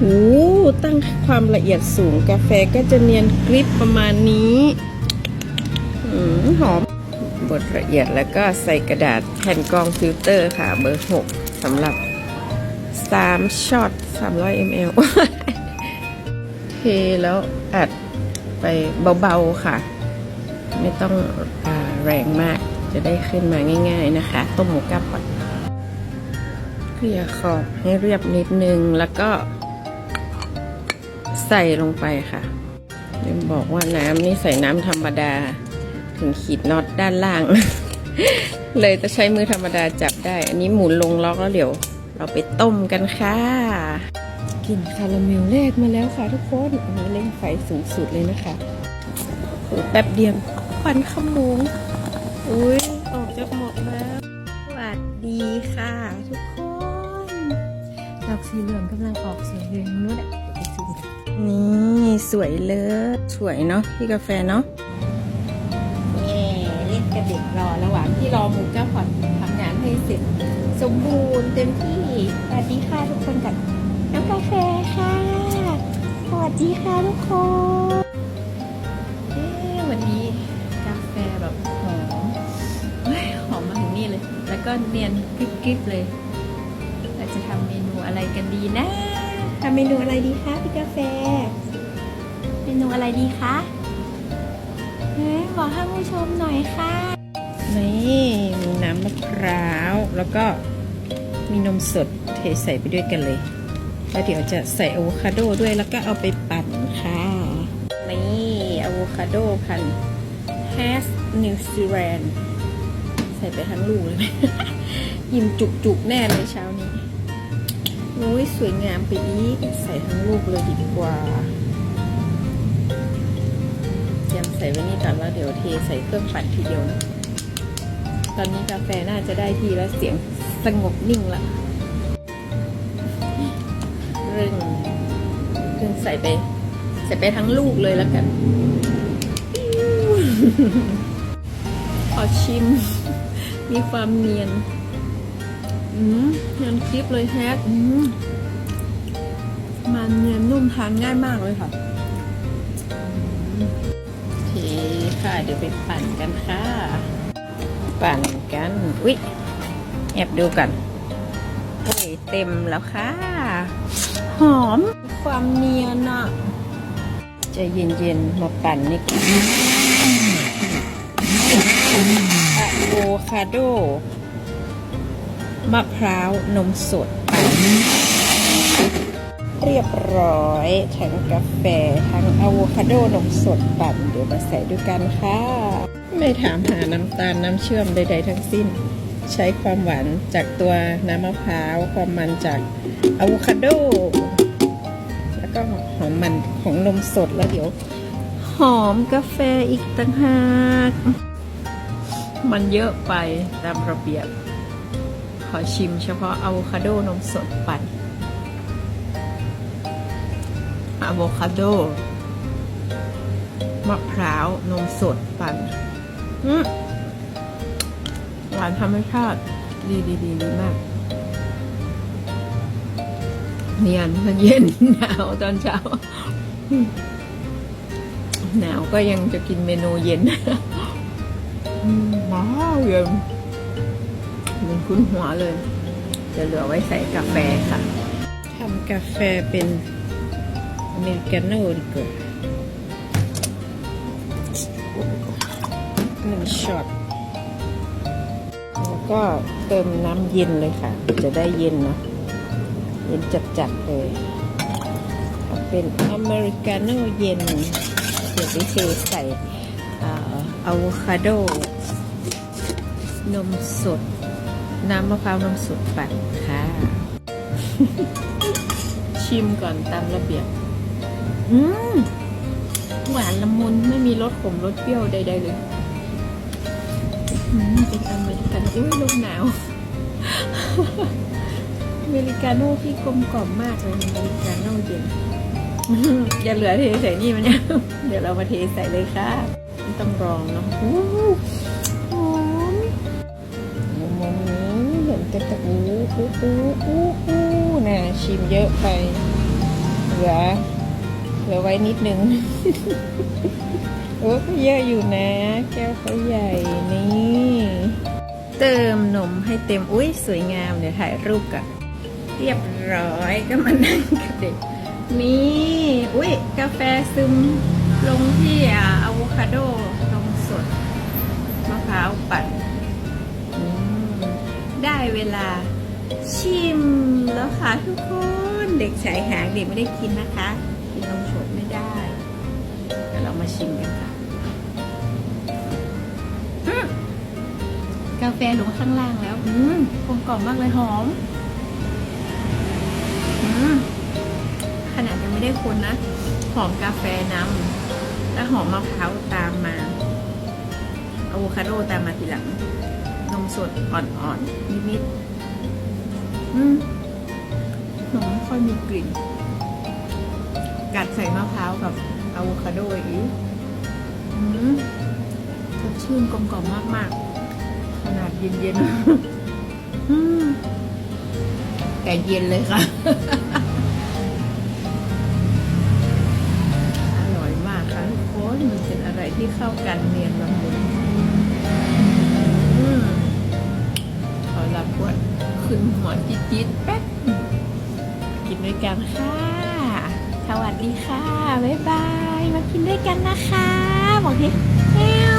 โอ้ตั้งความละเอียดสูงกาแฟก็จะเนียนกริบประมาณนี้อืมหอมบดละเอียดแล้วก็ใส่กระดาษแผ่นกรองฟิลเตอร์ค่ะ เบอร์ 6สำหรับ 3ช็อต300 ml เทแล้วอัดไปเบาๆค่ะ ไม่ต้องอแรงมากจะได้ขึ้นมาง่าย ๆนะคะ ต้มหมูกับก่อนเกลี่ยขอบให้เรียบนิดนึงแล้วก็ ใส่ลงไปค่ะลืมบอกว่าน้ำนี่ใส่น้ำธรรมดา ถึงขีดน็อตด้านล่าง เลยจะใช้มือธรรมดาจับได้ อันนี้หมุนลงล็อกแล้วเดี๋ยว เราไปต้มกันค่ะกลิ่นคาราเมลแรกมาแล้วค่ะทุกคนอันนี้เร่งไฟสูงสุดเลยนะคะโอ้แป๊บเดียวควันขโมงอุ้ยออกจากหมดแล้วสวัสดีค่ะ ทุกคนดอกสีเหลืองกำลังออกสวยเลยนู้นอะ นนี่สวยเลยสวยเนาะพี่กาแฟเนาะเย่เล่นกับเด็กรอระหว่างที่รอหมูก้าผ่อนทำงานให้เสร็จ สมบูรณ์เต็มที่สวัสดีค่ะทุกคนกันน้ำกาแฟค่ะสวัสดีค่ะทุกคนเอ๊ะวันนี้กาแฟแบบหอมเฮ้ยหอมมาถึงนี่เลย แล้วก็เนียนกริบๆเลย เราจะทำเมนูอะไรกันดีนะ ทำเมนูอะไรดีคะพี่กาแฟ เมนูอะไรดีคะเฮ้ยบอกท่านผู้ชมหน่อยค่ะ นี่มีน้ำมะพร้าวแล้วก็มีนมสดเทใส่ไปด้วยกันเลย แล้วเดี๋ยวจะใส่อะโวคาโดด้วยแล้วก็เอาไปปั่นค่ะ นี่อะโวคาโดพันแฮสนิวซีแลนด์ใส่ไปทั้งลูกเลย ยิ้มจุกๆแน่เลยเช้านี้โอ้ยสวยงามไปอีก ใส่ทั้งลูกเลยดีกว่าเตรียมใส่ไว้นี่ก่อนแล้วเดี๋ยวเทใส่เครื่องปั่นทีเดียวนะ ตอนนี้กาแฟน่าจะได้ทีแล้วเสียงสงบนิ่งละเร่งเร่งใส่ไป ใส่ไปทั้งลูกเลยแล้วกัน ขอชิม มีความเนียน อืมเนียนคลิปเลยแฮกอืมมันเนียนนุ่มทานง่ายมากเลยค่ะโอเคค่ะ เดี๋ยวไปปั่นกันค่ะ ปั่นกัน อุ๊ย แอบดูกันโอ้ยเต็มแล้วค่ะ หอม ความเนียนอะใจะเย็นๆ มาปั่นนี่กันอะโวคาโด มะพร้าวนมสด เรียบร้อยทั้งกาแฟทั้งอะโวคาโดนมสดปั่นเดี๋ยวมาใส่ด้วยกันค่ะ ไม่ถามหาน้ำตาลน้ำเชื่อมใดๆทั้งสิ้น ใช้ความหวานจากตัวน้ำมะพร้าว ความมันจากอะโวคาโด แล้วก็หอมมันของนมสดแล้วเดี๋ยว หอมกาแฟอีกต่างหากมันเยอะไปตามระเบียบ ขอชิมเฉพาะอะโวคาโดนมสดปั่นอะโวคาโด มะพร้าว นมสดปั่นหวานธรรมชาติดีดีดีดีมากเนียนเย็นหนาวตอนเช้า หนาวก็ยังจะกินเมนูเย็นว้าวเย็น หมันคุ้นหัวเลย จะเหลือไว้ใส่กาแฟค่ะทำกาแฟเป็นอเมริกาโน่ดีกว่าหนึ่งช็อตแล้วก็เติมน้ำเย็นเลยค่ะ จะได้เย็นเนาะเย็นจัดๆเลยเอาเป็นอเมริกาโน่เย็นเดี๋ยวไปเทใส่อะโวคาโด นมสด น้ำมะพร้าวนมสดปั่นค่ะ ชิมก่อนตามระเบียบ อืมหวานละมุนไม่มีรสขมรสเปรี้ยวใดๆเลยอืมเป็นอเมริกาโน่อุ้ยลมหนาว อเมริกาโน่ที่กลมกล่อมมากเลยอเมริกาโน่เย็นอย่าเหลือเทใส่นี่มันเนี่ย เดี๋ยวเรามาเทใส่เลยค่ะ ต้องรองเนาะ นี้เห็นแต่ตะอู้อู้อู้อู้อู้น่ะชิมเยอะไป เหลือ เหลือไว้นิดนึงโอ้ก็เยอะอยู่นะ แก้วเขาใหญ่นี่เติมนมให้เต็ม อุ้ยสวยงามเดี๋ยวถ่ายรูปกันเรียบร้อยก็มานั่งกับเด็ก นี่ อุ้ยกาแฟซึมลงที่อะอะโวคาโดนมสดมะพร้าวปั่น ได้เวลาชิมแล้วค่ะทุกคน เด็กชายหางเด็กไม่ได้กินนะคะ กินนมสดไม่ได้เดี๋ยวเรามาชิมกันค่ะอืมกาแฟลงข้างล่างแล้วอืมกลมกล่อมมากเลยหอมอืมขนาดยังไม่ได้คนนะ หอมกาแฟนำและหอมมะพร้าวตามมาอะโวคาโดตามมาทีหลังนม สดอ่อนๆนิดๆอืมนมไม่ค่อยมีกลิ่น กัดใส่มะพร้าวกับอะโวคาโดอีกอืมสดชื่นกลมกล่อมมากๆ ขนาดเย็นๆอืมแต่เย็นเลยค่ะอร่อยมากค่ะทุกคนมันเป็นอะไรที่เข้ากันเนียนละมุน ปวดขึ้นหัวจี๊ดๆแป๊บกินด้วยกันค่ะ สวัสดีค่ะ บ๊ายบาย มากินด้วยกันนะคะ บอกทีเอ้ว